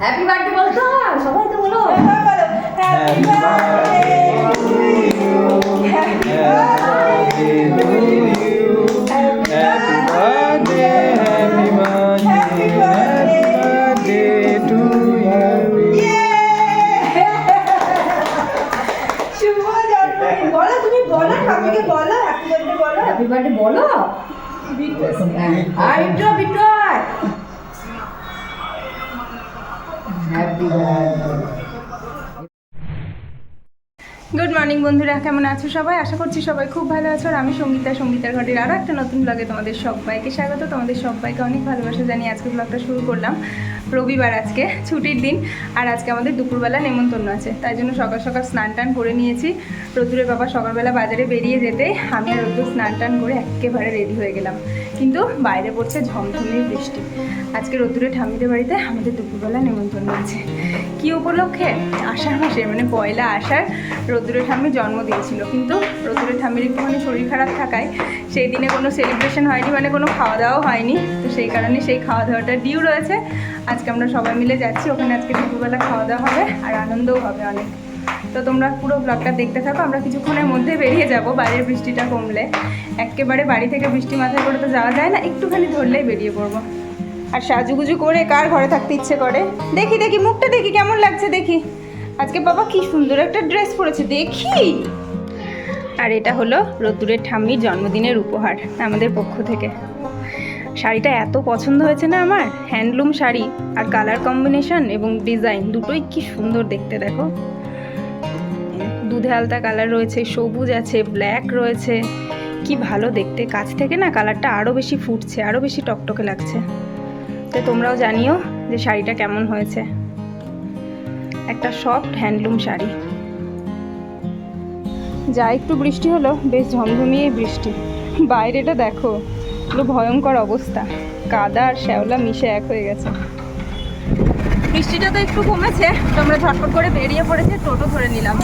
Happy birthday বল তো সবাই তো বলো। Happy birthday Happy birthday to you. শুভ জন্মদিন বলো। হ্যাপি বার্থডে হ্যাপি বার্থডে আর গুড মর্নিং বন্ধুরা। কেমন আছো সবাই? আশা করছি সবাই খুব ভালো আছো। আর আমি সঙ্গীতা, সঙ্গীতার ঘটের আরও একটা নতুন ব্লগে তোমাদের সবাইকে স্বাগত। তোমাদের সবাইকে অনেক ভালোবাসা জানিয়ে আজকে ব্লগটা শুরু করলাম। রবিবার আজকে, ছুটির দিন। আর আজকে আমাদের দুপুরবেলা নেমন্তন্ন আছে। তাই জন্য সকাল সকাল স্নান টান করে নিয়েছি। রোদ্দুরের বাবা সকালবেলা বাজারে বেরিয়ে যেতে আমি আর রোদ্দুর স্নান টান করে একেবারে রেডি হয়ে গেলাম। কিন্তু বাইরে পড়ছে ঝমঝমিয়ে বৃষ্টি। আজকে রোদ্দুরে ঠাম্মিদের বাড়িতে আমাদের দুপুরবেলা নেমন্তন্ন আছে। কি উপলক্ষে? আষাঢ় মাসে মানে পয়লা আষাঢ় রোদ্দুরের ঠাম্মির জন্ম ছিল কিন্তু রোদ্দুরের ঠাম্মির একটুখানি শরীর খারাপ থাকায় সেই দিনে কোনো সেলিব্রেশন হয়নি মানে কোনো খাওয়া দাওয়া হয়নি। তো সেই কারণে সেই খাওয়া দাওয়াটা ডিউ রয়েছে। আজকে আমরা সবাই মিলে যাচ্ছি। ওখানে আজকে দুপুরবেলা খাওয়া দাওয়া হবে আর আনন্দও হবে অনেক। তো তোমরা পুরো ব্লগটা দেখতে থাকো, আমরা কিছুক্ষণের মধ্যে বেরিয়ে যাব, বাইরের বৃষ্টিটা কমলে। একেবারে বাড়ি থেকে বৃষ্টি মাথায় করে তো যাওয়া যায় না, একটুখানি ধরলেই বেরিয়ে পড়ব। আর সাজুগুজু করে কার ঘরে থাকতে ইচ্ছে করে? দেখি দেখি, মুখটা দেখি, কেমন লাগছে দেখি। আজকে বাবা কি সুন্দর একটা ড্রেস পরেছে, দেখি। আর এটা হলো রোদ্দুরের ঠাম্মির জন্মদিনের উপহার আমাদের পক্ষ থেকে। শাড়িটা এত পছন্দ হয়েছে না আমার? হ্যান্ডলুম শাড়ি আর কালার কম্বিনেশন এবং ডিজাইন দুটোই কি সুন্দর দেখতে, দেখো। দুধে আলতা কালার রয়েছে, সবুজ আছে ব্ল্যাক রয়েছে। কি ভালো দেখতে, কাছ থেকে না কালারটা আরও বেশি ফুটছে আরও বেশি টকটকে লাগছে। তো তোমরাও জানিও যে শাড়িটা কেমন হয়েছে। একটা সফট হ্যান্ডলুম শাড়ি। যা একটু বৃষ্টি হলো, বেশ ঝমঝমিয়ে বৃষ্টি। বাইরেটা দেখো, পুরো ভয়ঙ্কর অবস্থা। কাদা আর শ্যাওলা মিশে এক হয়ে গেছে। বৃষ্টিটা তো একটু কমেছে তোমরা ঝটপট করে বেরিয়ে পড়েছে, টোটো ধরে নিলাম।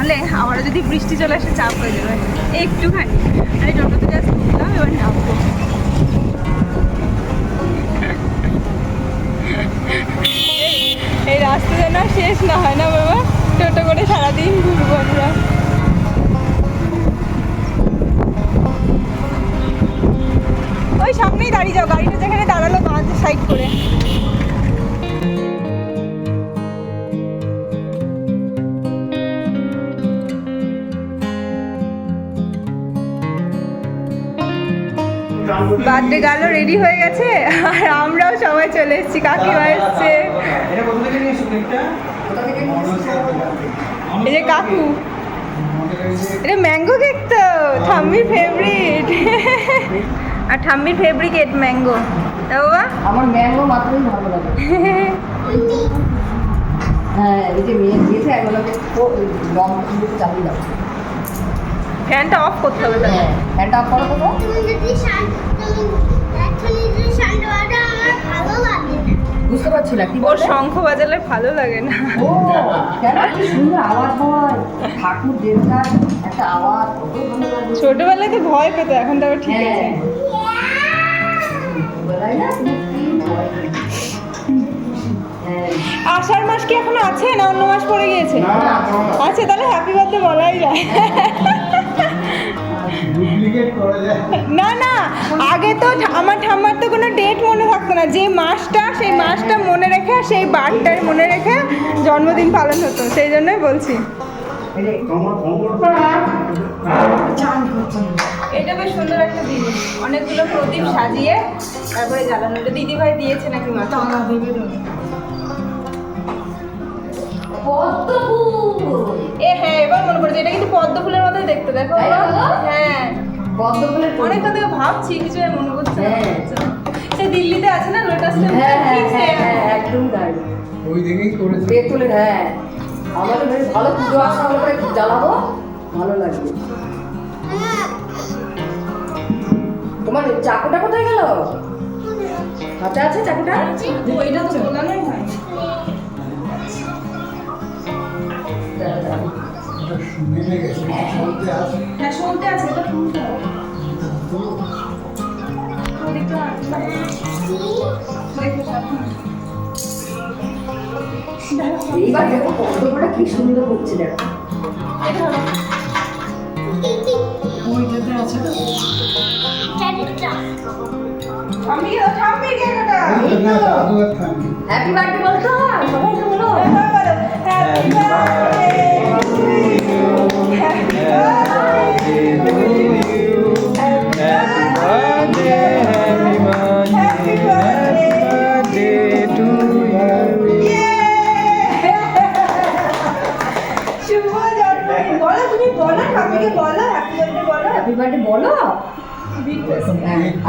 নাহলে আবারও যদি বৃষ্টি চলে আসে, চাপ হয়ে যাবে। একটুখানি। আমি টোটোতে জাস্ট উঠলাম এবার নামবো। এই রাস্তা যেন শেষ না হয় না, বাবা? টোটো করে সারাদিন ঘুরবো আমরা। ওই সামনেই দাঁড়িয়ে যাও, গাড়িটা যেখানে দাঁড়াল বাঁ সাইড করে। বার্থডে গালও রেডি হয়ে গেছে। আর আমরাও সবাই চলে এসেছি কাকিমা এসছে? এই যে কাকু। এটা ম্যাঙ্গো কেক তো, ঠাম্মির ফেভারিট আর ঠাম্মির ফেভারিট ম্যাঙ্গো বাবা? আমার ম্যাঙ্গো মাত্রই ভালো লাগে। হ্যাঁ এই যে মেয়ে দিয়েছে এগুলোকে রং চালিয়ে দাও। ফ্যানটা অফ করতে হবে তাহলে। হ্যাঁ ফ্যানটা অফ করো তো বুঝতে পারছি না কি ওর শঙ্খ বাজালে ভালো লাগে না। ও কেন কি সুন্দর আওয়াজ হয়। ঠাকুর দেবতার একটা আওয়াজ। কত ভালো লাগে ছোটবেলায় তো ভয় পেতো এখন তো ঠিক আছে। হ্যাঁ পেতে? হ্যাঁ। আষাঢ় মাস কি এখনও আছে না অন্য মাস পড়ে গিয়েছে? আচ্ছা তাহলে হ্যাপি বার্থডে বলাই যায়। যায়। না না আগে তো আমার ঠাম্মার তো কোনো ডেট মনে থাকতো না। যে মাসটা সেই মাসটা মনে রেখে সেই বারটার মনে রেখে জন্মদিন পালন হতো সেই জন্যই বলছি। এই এটা বেশ সুন্দর একটা জিনিস অনেকগুলো প্রদীপ সাজিয়ে তারপরে জ্বালানো। এটা দিদি ভাই দিয়েছে নাকি মা? পদ্মফুল এ হ্যাঁ এবার মনে পড়েছে। এটা কিন্তু পদ্ম ফুলের মতোই দেখতে দেখো? হ্যাঁ। পদ্মফুলের অনেকক্ষণ থেকে ভাবছি কিছু আর মনে পড়ছে হ্যাঁ। সে দিল্লিতে আছে না লোটাস হ্যাঁ হ্যাঁ হ্যাঁ হ্যাঁ একদম তাই। ওই দিকেই করেছে। বেতুলের হ্যাঁ। আমাদের বেশ ভালো পুজো আসা হলে পরে জ্বালাবো। ভালো লাগবে। তোমার চাকুটা কোথায় গেল? হাতে আছে চাকুটা? ওইটা তো হয় হ্যাঁ শুনতে আছে এটা শুনতে হবে। এইবার দেখো কত কি সুন্দর হচ্ছে দেখো। চারটা আমি থামবি কেকটা হ্যাপি বার্থডে বলতো? সবাইকে বলো। হ্যাপি বার্থডে তুমি বলো ঠাম্মিকে বলো হ্যাপি বার্থডে বলো হ্যাপি বার্থডে বলো।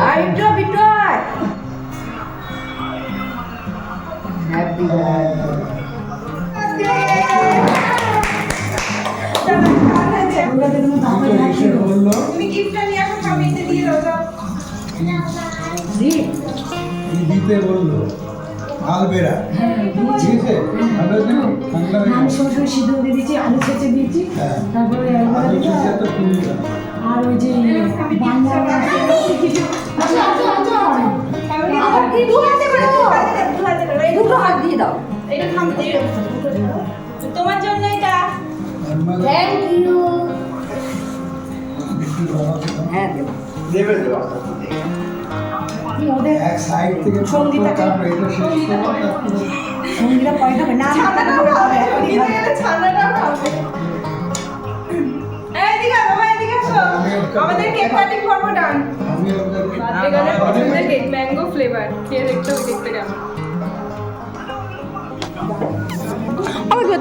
আর একটু বিট্টু হ্যাপি তুমি গিফটটা নিয়ে আসো ঠাম্মিকে দিয়ে দাও দাও দিতে বলল। আলবেরা ঠিক আছে সিদ্ধ দিয়ে দিয়েছি আলু ছেঁচে দিয়েছি হ্যাঁ। তারপরে। আর ওই যে দুটো হাত দিয়ে দাও এটা তোমার জন্য এটা থ্যাংক ইউ দাও। হ্যাঁ দেবো। দেবে দেবে। ওদের এক সাইড থেকে সঙ্গীতা না আমাদের cake cutting done cake mango flavour খেয়ে দেখতে দেখতে কেমন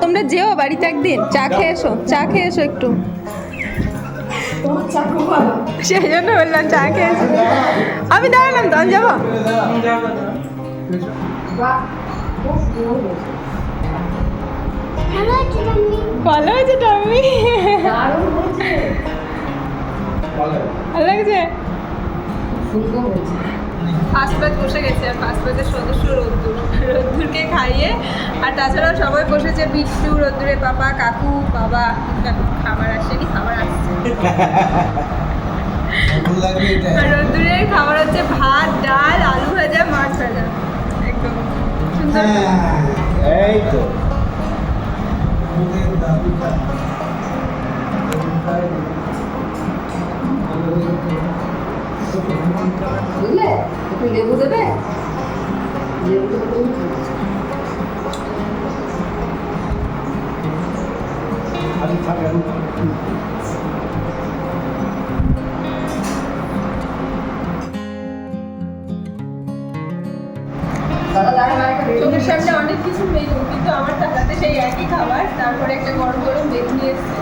তোমরা যেও বাড়িতে একদিন চা খেয়ে এসো চা খেয়ে এসো একটু সেই জন্য বললাম চা খেয়েছি আমি দাঁড়ালাম তো আমি যাব ভালো হয়েছে। টমি ভালো লাগছে? ফার্স্ট ব্যাচ বসে গেছে আর ফার্স্ট ব্যাচের সদস্য রোদ্দুর। রোদ্দুরকে খাইয়ে আর তাছাড়াও সবাই বসেছে বিট্টু রোদ্দুরের পাপা কাকু বাবা এখন খাবার আসেনি খাবার আসছে। রোদ্দুরের খাবার হচ্ছে ভাত ডাল আলু ভাজা মাছ ভাজা। একদম সুন্দর। হ্যাঁ এই তো। বুঝলে একটু লেবু দেবে লেবু দেবে তুমি খাবে। আলু থাকে আলু দাদা দাঁড়া একটা চোখের সামনে অনেক কিছু মেনু কিন্তু আমার টাকাতে সেই একই খাবার তারপরে একটা গরম গরম বেগুনি এসছে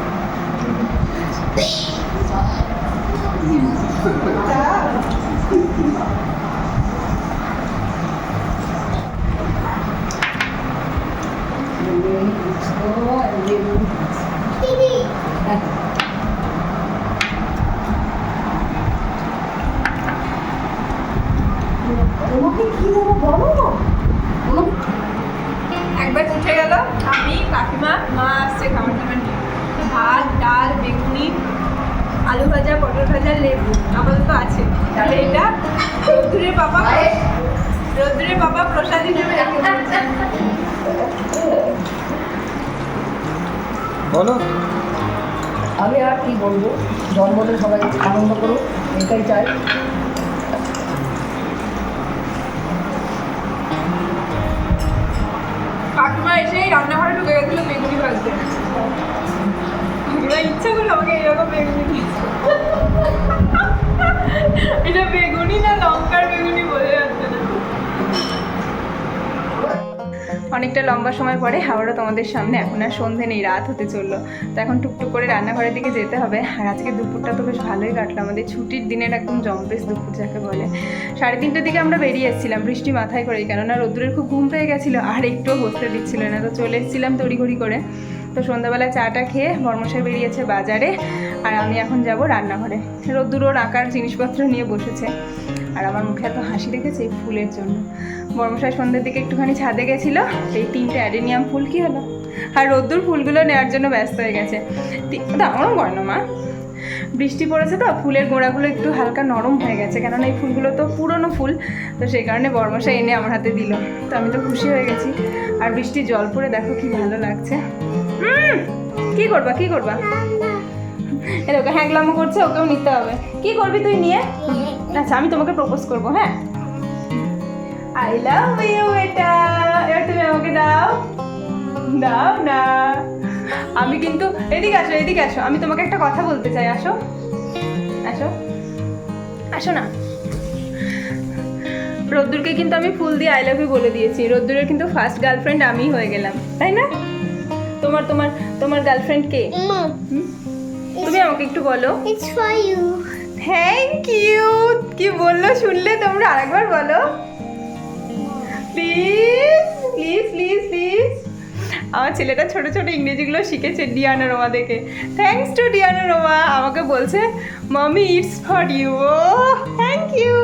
Tá? Ele gostou, ele. বলো। আমি আর কি বলব? জন্মদিন সবাই আনন্দ করুক এটাই চাই। অনেকটা লম্বা সময় পরে হাওড়া তোমাদের সামনে এখন আর সন্ধে নেই, রাত হতে চলল। তো এখন টুকটুক করে রান্নাঘরের দিকে যেতে হবে। আর আজকে দুপুরটা তো বেশ ভালোই কাটলো। আমাদের ছুটির দিনের একদম জম্পেস দুপুর যাকে বলে। সাড়ে তিনটের দিকে আমরা বেরিয়ে এসেছিলাম, বৃষ্টি মাথায় করে কেননা রোদ্দুরের খুব ঘুম পেয়ে গেছিল, আর একটুও বসতে দিচ্ছিল না। তো চলে এসেছিলাম তড়িঘড়ি করে। তো সন্ধ্যাবেলা চাটা খেয়ে বর্মশাই বেরিয়েছে বাজারে। আর আমি এখন যাব রান্নাঘরে। রোদ্দুর ওর আঁকার জিনিসপত্র নিয়ে বসেছে। আর আমার মুখে এত হাসি রেখেছে এই ফুলের জন্য। বর্মশাই সন্ধ্যের দিকে একটুখানি ছাদে গেছিল, এই তিনটে অ্যাডেনিয়াম ফুল কি হলো? আর রোদ্দুর ফুলগুলো নেওয়ার জন্য ব্যস্ত হয়ে গেছে। দাঁড়ানো করে না মা। বৃষ্টি পড়েছে তো, ফুলের গোড়াগুলো একটু হালকা নরম হয়ে গেছে, কেননা এই ফুলগুলো তো পুরনো ফুল, তো সেই কারণে বর্মশা এনে আমার হাতে দিল। তো আমি তো খুশি হয়ে গেছি। আর বৃষ্টি জল পড়ে দেখো কি ভালো লাগছে। কি করবা কি করবা? এ ওকে হ্যাংলামো করছে, ওকেও নিতে হবে। কি করবি তুই নিয়ে? আচ্ছা আমি তোমাকে প্রপোজ করব হ্যাঁ? আই লাভ ইউ এটা এবার তুমি আমাকে দাও। দাও না। আমি কিন্তু এদিকে আসো এদিকে আসো। আমি তোমাকে একটা কথা বলতে চাই আসো। আসো। আসো না। রোদ্দুরকে কিন্তু আমি ফুল দিয়ে আই লাভ ইউ বলে দিয়েছি। রোদ্দুরের কিন্তু ফার্স্ট গার্লফ্রেন্ড আমি হয়ে গেলাম তাই না? তোমার তোমার তোমার গার্লফ্রেন্ড কে? তুমি আমাকে একটু বলো। it's for you. Thank you কি বলল শুনলে তোমরা? আরেকবার বলো। প্লিজ প্লিজ প্লিজ প্লিজ আমার ছেলেটা ছোট ছোট ইংরেজিগুলো শিখেছে ডিয়ানা রোমা দেখে। Thanks to Diana Roma. আমাকে বলছে মামি ইটস ফর ইউ ও থ্যাংক ইউ